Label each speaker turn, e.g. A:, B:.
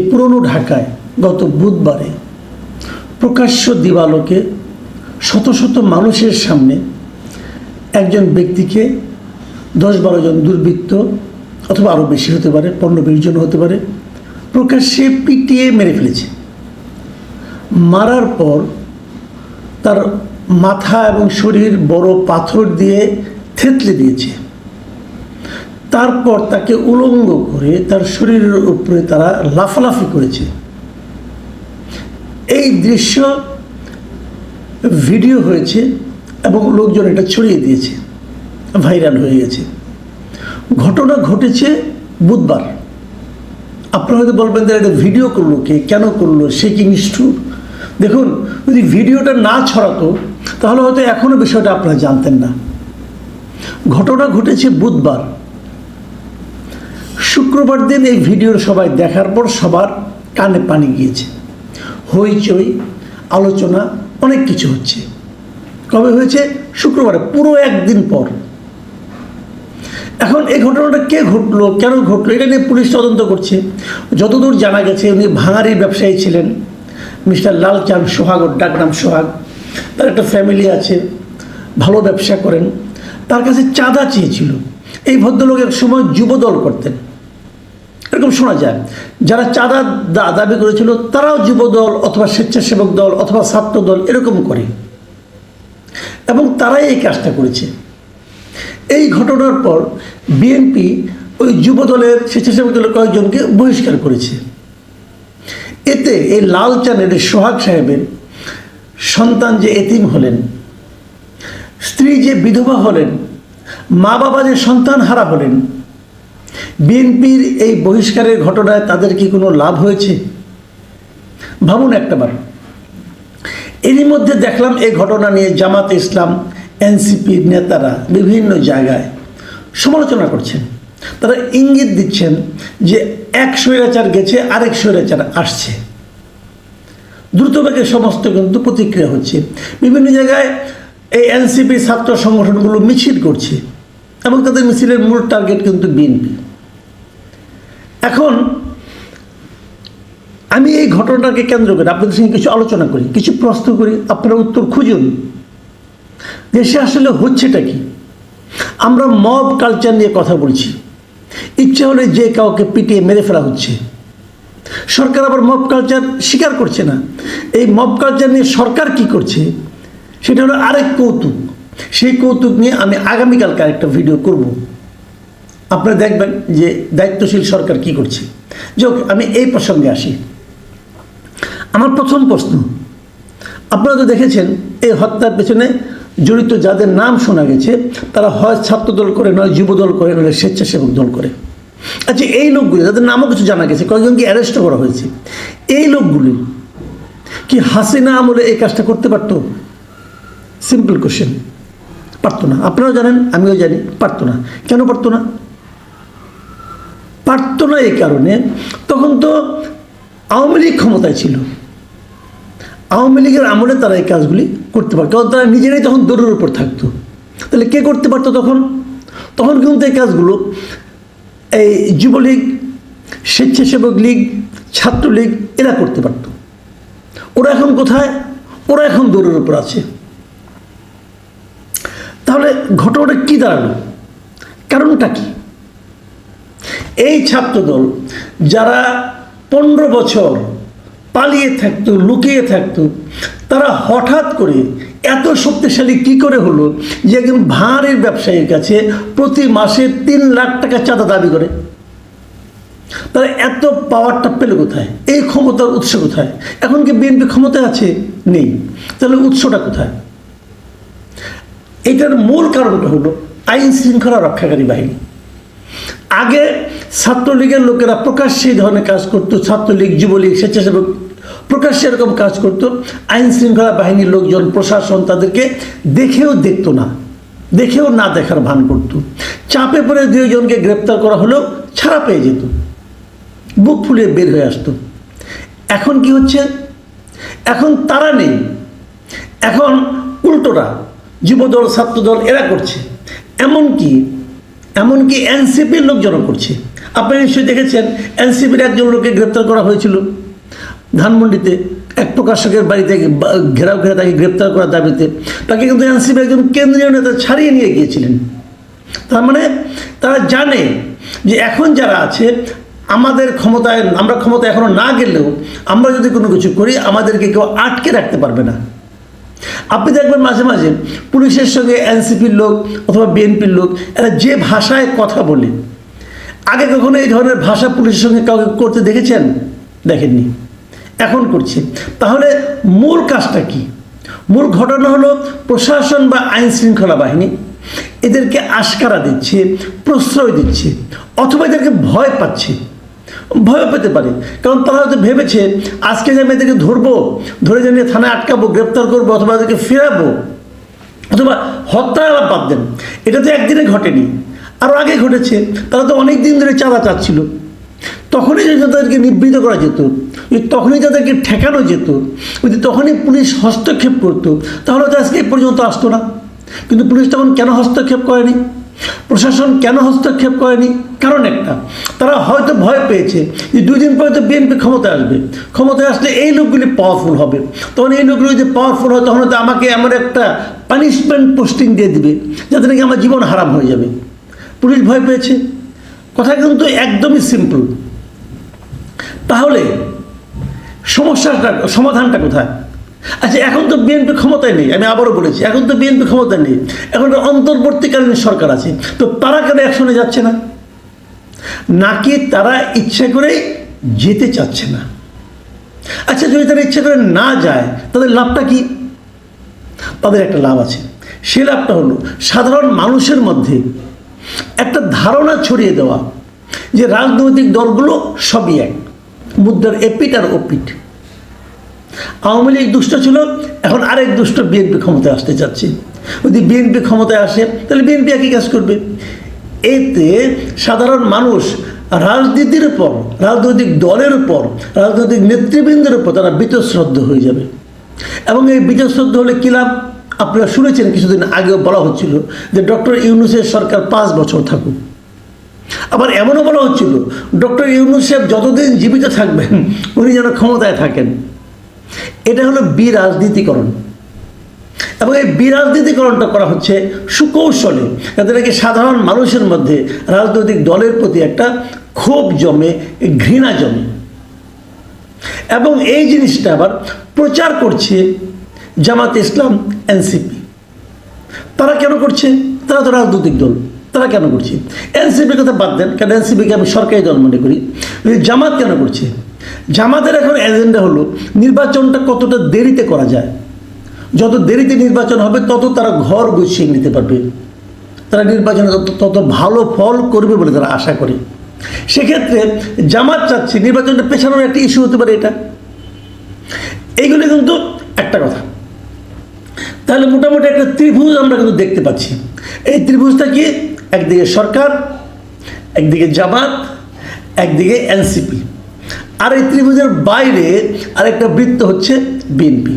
A: পুরনো ঢাকায় গত বুধবারে প্রকাশ্য দিবালোকে শত শত মানুষের সামনে একজন ব্যক্তিকে দশ বারো জন দুর্বৃত্ত অথবা আরও বেশি হতে পারে, পনেরো বিশ জন হতে পারে, প্রকাশ্যে পিটিয়ে মেরে ফেলেছে। মারার পর তার মাথা এবং শরীর বড় পাথর দিয়ে থেতলে দিয়েছে। তারপর তাকে উলঙ্গ করে তার শরীরের উপরে তারা লাফালাফি করেছে। এই দৃশ্য ভিডিও হয়েছে এবং লোকজন এটা ছড়িয়ে দিয়েছে, ভাইরাল হয়ে গেছে। ঘটনা ঘটেছে বুধবার। আপনারা হয়তো বলবেন যে এটা ভিডিও করল কে? কেন করল? সে কি নিষ্ঠুর? দেখুন, যদি ভিডিওটা না ছড়াতো, তাহলে হয়তো এখনও বিষয়টা আপনারা জানতেন না। ঘটনা ঘটেছে বুধবার। শুক্রবার দিন এই ভিডিওর সবাই দেখার পর সবার কানে পানি গিয়েছে। হইচই, আলোচনা, অনেক কিছু হচ্ছে। কবে হয়েছে? শুক্রবারে, পুরো একদিন পর। এখন এই ঘটনাটা কে ঘটলো, কেন ঘটলো, এটা নিয়ে পুলিশ তদন্ত করছে। যতদূর জানা গেছে, উনি ভাঙারি ব্যবসায়ী ছিলেন। মিস্টার লালচাঁদ সোহাগ ওর ডাকনাম সোহাগ। তার একটা ফ্যামিলি আছে, ভালো ব্যবসা করেন। তার কাছে চাঁদা চেয়েছিল। এই ভদ্রলোক এক সময় যুবদল করতেন। এরকম শোনা যায়, যারা চাঁদা দাবি করেছিল, তারাও যুবদল অথবা স্বেচ্ছাসেবক দল অথবা ছাত্র দল এরকম করে। এবং তারাই এই কাজটা করেছে। এই ঘটনার পর বিএনপি ওই যুবদলের, স্বেচ্ছাসেবক দলের কয়েকজনকে বহিষ্কার করেছে। এতে এই লাল চানের সোহাগ সাহেবের সন্তান যে এতিম হলেন, স্ত্রী যে বিধবা হলেন মা বাবা যে সন্তান হারা হলেন বিএনপির এই বহিষ্কারের ঘটনায় তাদের কি কোনো লাভ হয়েছে? ভাবুন একটাবার। এরই মধ্যে দেখলাম এই ঘটনা নিয়ে জামাত ইসলাম, এনসিপির নেতারা বিভিন্ন জায়গায় সমালোচনা করছেন। তারা ইঙ্গিত দিচ্ছেন যে এক স্বৈরাচার গেছে, আরেক স্বৈরাচার আসছে। দ্রুতবেগে সমস্ত কিন্তু প্রতিক্রিয়া হচ্ছে। বিভিন্ন জায়গায় এই এনসিপি ছাত্র সংগঠনগুলো মিছিল করছে। এবং তাদের মিছিলের মূল টার্গেট কিন্তু বিএনপি। এখন, আমি এই ঘটনাটাকে কেন্দ্র করে আপনাদের সঙ্গে কিছু আলোচনা করি, কিছু প্রশ্ন করি, আপনারা উত্তর খুঁজুন। দেশে আসলে হচ্ছেটা কি? আমরা মব কালচার নিয়ে কথা বলছি। ইচ্ছে হলে যে কাউকে পিটিয়ে মেরে ফেলা হচ্ছে। সরকার আবার মব কালচার স্বীকার করছে না। এই মব কালচার নিয়ে সরকার কি করছে? সেটা হলো আরেক কৌতুক। সেই কৌতুক নিয়ে আমি আগামীকালকে আরেকটা ভিডিও করব। আপনারা দেখবেন যে দায়িত্বশীল সরকার কি করছে। যোগ আমি এই প্রসঙ্গে আসি। আমার প্রথম প্রশ্ন, আপনারা তো দেখেছেন, এই হত্যার পেছনে জড়িত যাদের নাম শোনা গেছে, তারা হয় ছাত্রদল করে, নয় যুবদল করে, নয় স্বেচ্ছাসেবক দল করে। আচ্ছা এই লোকগুলি, যাদের নামও কিছু জানা গেছে কয়েকজনকে অ্যারেস্ট করা হয়েছে? এই লোকগুলি কি হাসিনা আমলে এই কাজটা করতে পারতো? সিম্পল কোশ্চেন পারতো না। আপনারাও জানেন, আমিও জানি, পারতো না। কেন পারতো না? পারতো না এই কারণে তখন তো আওয়ামী লীগ ক্ষমতায় ছিল। আওয়ামী লীগের আমলে তারা এই কাজগুলি করতে পারত। কারণ তারা নিজেরাই তখন দৌড়ের উপর থাকতো। তাহলে কে করতে পারতো তখন? তখন কিন্তু এই কাজগুলো, এই যুবলীগ, স্বেচ্ছাসেবক লীগ, ছাত্রলীগ, এরা করতে পারত। ওরা এখন কোথায়? ওরা এখন দৌড়ের উপর আছে। তাহলে ঘটনাটা কি দাঁড়াল? কারণটা কি? এই ছাত্রদল যারা পনেরো বছর পালিয়ে থাকতো, লুকিয়ে থাকতো, তারা হঠাৎ করে এত শক্তিশালী কি করে হলো যে একজন ভাঁড়ের ব্যবসায়ীর কাছে প্রতি মাসে তিন লাখ টাকা চাঁদা দাবি করে? তারা এত পাওয়ারটা পেল কোথায়? এই ক্ষমতার উৎস কোথায়? এখন কি বিএনপি ক্ষমতায় আছে? নেই। তাহলে উৎসটা কোথায়? এটার মূল কারণটা হলো আইন শৃঙ্খলা রক্ষাকারী বাহিনী। আগে ছাত্রলীগের লোকেরা প্রকাশ্যে এই ধরনের কাজ করতো, ছাত্রলীগ, যুবলীগ, স্বেচ্ছাসেবক প্রকাশ্যে এরকম কাজ করতো। আইন শৃঙ্খলা বাহিনীর লোকজন, প্রশাসন তাদেরকে দেখেও দেখতো না, দেখেও না দেখার ভান করতো। চাপে পড়ে দুইজনকে গ্রেপ্তার করা হলেও ছাড়া পেয়ে যেত। বুক ফুলিয়ে বের হয়ে আসতো। এখন কি হচ্ছে? এখন তারা নেই। এখন উল্টোটা যুবদল, ছাত্রদল, এরা করছে। এমনকি এমনকি এনসিপির লোকজনও করছে। আপনি নিশ্চয়ই দেখেছেন, এনসিপির একজন লোককে গ্রেপ্তার করা হয়েছিল। ধানমন্ডিতে এক প্রকাশকের বাড়িতে ঘেরাও ঘেরা তাকে গ্রেপ্তার করার দাবিতে। তাকে কিন্তু এনসিপি একজন কেন্দ্রীয় নেতা ছাড়িয়ে নিয়ে গিয়েছিলেন। তার মানে তারা জানে যে এখন যারা আছে, আমাদের ক্ষমতায়, আমরা ক্ষমতা এখনও না গেলেও আমরা যদি কোনো কিছু করি, আমাদেরকে কেউ আটকে রাখতে পারবে না। আপনি দেখবেন মাঝে মাঝে পুলিশের সঙ্গে এনসিপির লোক অথবা বিএনপির লোক, এরা যে ভাষায় কথা বলে, আগে কখনো এই ধরনের ভাষা পুলিশের সঙ্গে কাউকে করতে দেখেছেন? দেখেননি। এখন করছে। তাহলে মূল কাজটা কি? মূল ঘটনা হলো প্রশাসন বা আইন শৃঙ্খলা বাহিনী এদেরকে আশকারা দিচ্ছে, প্রশ্রয় দিচ্ছে, অথবা এদেরকে ভয় পাচ্ছে। ভয় পেতে পারে। কারণ তারা হয়তো ভেবেছে, আজকে যে আমি এদেরকে ধরবো, ধরে জানিয়ে থানায় আটকাবো, গ্রেপ্তার করব, অথবা এদেরকে ফেরাবো, অথবা হত্যা আলাপ বাদ দেন। এটা তো একদিনে ঘটেনি। আরও আগে ঘটেছে। তারা তো অনেক দিন ধরে চাঁদা চাচ্ছিল। তখনই যদি তাদেরকে নিবৃত করা যেত যদি তখনই তাদেরকে ঠেকানো যেত, যদি তখনই পুলিশ হস্তক্ষেপ করতো, তাহলে তো আজকে পর্যন্ত আসতো না। কিন্তু পুলিশ তখন কেন হস্তক্ষেপ করেনি? প্রশাসন কেন হস্তক্ষেপ করেনি? কারণ একটা, তারা হয়তো ভয় পেয়েছে যে দুই দিন পরে তো বিএনপি ক্ষমতায় আসবে। ক্ষমতায় আসলে এই লোকগুলি পাওয়ারফুল হবে। তখন এই লোকগুলি যদি পাওয়ারফুল হয়, তখন তো আমাকে এমন একটা পানিশমেন্ট পোস্টিং দিয়ে দিবে, যাতে নাকি আমার জীবন হারাম হয়ে যাবে। পুলিশ ভয় পেয়েছে। কথা কিন্তু একদমই সিম্পল তাহলে সমস্যাটা, সমাধানটা কোথায়? আচ্ছা এখন তো বিএনপি ক্ষমতায় নেই, আমি আবারও বলেছি, এখন তো বিএনপি ক্ষমতায় নেই, এখন অন্তর্বর্তীকালীন সরকার আছে, তো তারা কেন একসঙ্গে যাচ্ছে না? নাকি তারা ইচ্ছে করে যেতে চাচ্ছে না? আচ্ছা যদি তারা ইচ্ছে করে না যায়, তাদের লাভটা কি? তাদের একটা লাভ আছে, সে লাভটা হলো সাধারণ মানুষের মধ্যে একটা ধারণা ছড়িয়ে দেওয়া যে রাজনৈতিক দলগুলো সবই এক, মুদ্রার এপিট আর ওপিট আওয়ামী লীগ দুষ্ট ছিল, এখন আরেক দুষ্ট বিএনপি ক্ষমতায় আসতে চাচ্ছে। যদি বিএনপি ক্ষমতায় আসে, তাহলে বিএনপি একই কাজ করবে। এতে সাধারণ মানুষ রাজনীতির উপর, রাজনৈতিক দলের উপর, রাজনৈতিক নেতৃবৃন্দের উপর তারা বীতশ্রদ্ধ হয়ে যাবে। এবং এই বীতশ্রদ্ধ হলে কী লাভ? আপনারা শুনেছেন, কিছুদিন আগেও বলা হচ্ছিল যে ডক্টর ইউনুসের সরকার পাঁচ বছর থাকুক। আবার এমনও বলা হচ্ছিল, ডক্টর ইউনুস সাহেব যতদিন জীবিত থাকবেন, উনি যেন ক্ষমতায় থাকেন। এটা হলো বিরাজনীতিকরণ। এবং এই বিরাজনীতিকরণটা করা হচ্ছে সুকৌশলে। যাতে নাকি সাধারণ মানুষের মধ্যে রাজনৈতিক দলের প্রতি একটা ক্ষোভ জমে, ঘৃণা জমে। এবং এই জিনিসটা আবার প্রচার করছে জামাত ইসলাম, এনসিপি। তারা কেন করছে? তারা তো রাজনৈতিক দল। তারা কেন করছে? এনসিপির কথা বাদ দেন, কারণ এনসিপিকে আমি সরকারি দল মনে করি। জামাত কেন করছে? জামাতের এখন এজেন্ডা হলো নির্বাচনটা কতটা দেরিতে করা যায়। যত দেরিতে নির্বাচন হবে, তত তারা ঘর গুছিয়ে নিতে পারবে। তারা নির্বাচনে তত তত ভালো ফল করবে বলে তারা আশা করে। সেক্ষেত্রে জামাত চাচ্ছে নির্বাচনটা পেছানোর একটা ইস্যু হতে পারে এটা। এইগুলো কিন্তু একটা কথা। তাহলে মোটামুটি একটা ত্রিভুজ আমরা কিন্তু দেখতে পাচ্ছি। এই ত্রিভুজটা কি? একদিকে সরকার, একদিকে জামাত, একদিকে এনসিপি। আর এই ত্রিভুজের বাইরে আরেকটা বৃত্ত হচ্ছে বিএনপি।